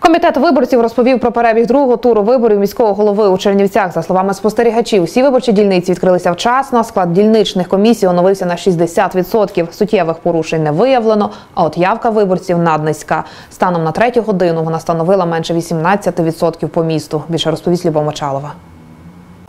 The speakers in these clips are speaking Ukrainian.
Комітет виборців розповів про перебіг другого туру виборів міського голови у Чернівцях. За словами спостерігачів, усі виборчі дільниці відкрилися вчасно. Склад дільничних комісій оновився на 60%. Суттєвих порушень не виявлено. А от явка виборців наднизька. Станом на третю годину вона становила менше 18% по місту. Більше розповість Любов Мочалова.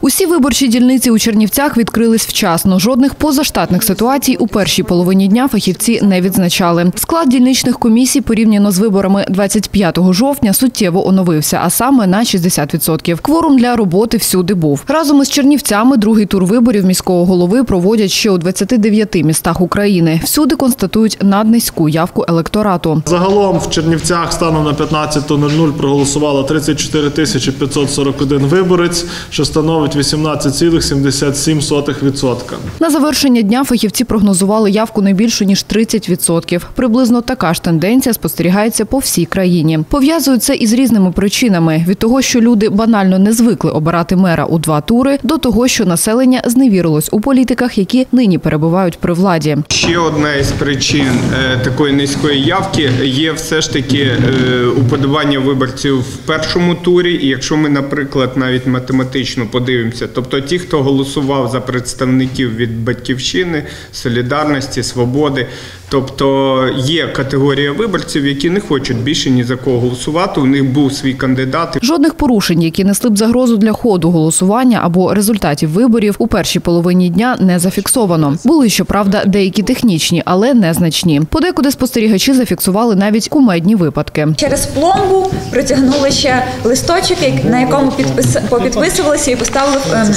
Усі виборчі дільниці у Чернівцях відкрились вчасно. Жодних позаштатних ситуацій у першій половині дня фахівці не відзначали. Склад дільничних комісій порівняно з виборами 25 жовтня суттєво оновився, а саме на 60%. Кворум для роботи всюди був. Разом із Чернівцями другий тур виборів міського голови проводять ще у 29 містах України. Всюди констатують наднизьку явку електорату. Загалом в Чернівцях станом на 15.00 проголосувало 34 тисячі 541 виборець, що становить 18,77%. На завершення дня фахівці прогнозували явку не більшу ніж 30%. Приблизно така ж тенденція спостерігається по всій країні. Пов'язують це із різними причинами: від того, що люди банально не звикли обирати мера у два тури, до того, що населення зневірилось у політиках, які нині перебувають при владі. Ще одна із причин е, такої низької явки є все ж таки е, уподобання виборців в першому турі. І якщо ми, наприклад, навіть математично подивимося, тобто ті, хто голосував за представників від батьківщини, солідарності, свободи. Тобто є категорія виборців, які не хочуть більше ні за кого голосувати. У них був свій кандидат. Жодних порушень, які несли б загрозу для ходу голосування або результатів виборів у першій половині дня не зафіксовано. Були щоправда деякі технічні, але незначні. Подекуди спостерігачі зафіксували навіть кумедні випадки. Через пломбу протягнули ще листочок, як- на якому підпис... попідписувалися і поставили ем,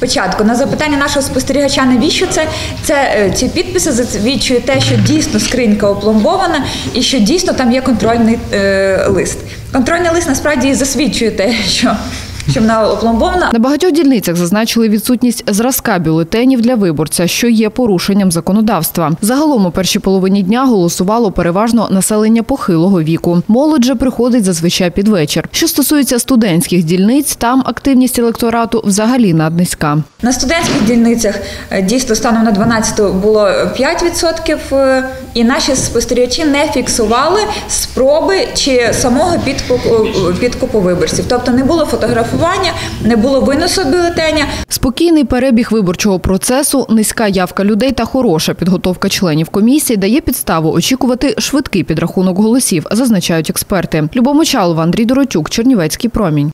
початку. На запитання нашого спостерігача, навіщо це? Це е, ці підписи засвідчують те, що дійсно скринька опломбована і що дійсно там є контрольний е, лист. Контрольний лист насправді засвідчує те, що, що вона опломбована. На багатьох дільницях зазначили відсутність зразка бюлетенів для виборця, що є порушенням законодавства. Загалом у першій половині дня голосувало переважно населення похилого віку. Молодь же приходить зазвичай під вечір. Що стосується студентських дільниць, там активність електорату взагалі наднизька. На студентських дільницях е, дійсно станом на 12 було 5%, е, і наші спостерігачі не фіксували спроби чи самого підкупу, підкупу виборців. Тобто не було фотографування, не було виносу бюлетеня. Спокійний перебіг виборчого процесу, низька явка людей та хороша підготовка членів комісії дає підставу очікувати швидкий підрахунок голосів, зазначають експерти. Любомочалова, Андрій Доротюк, Чернівецький промінь.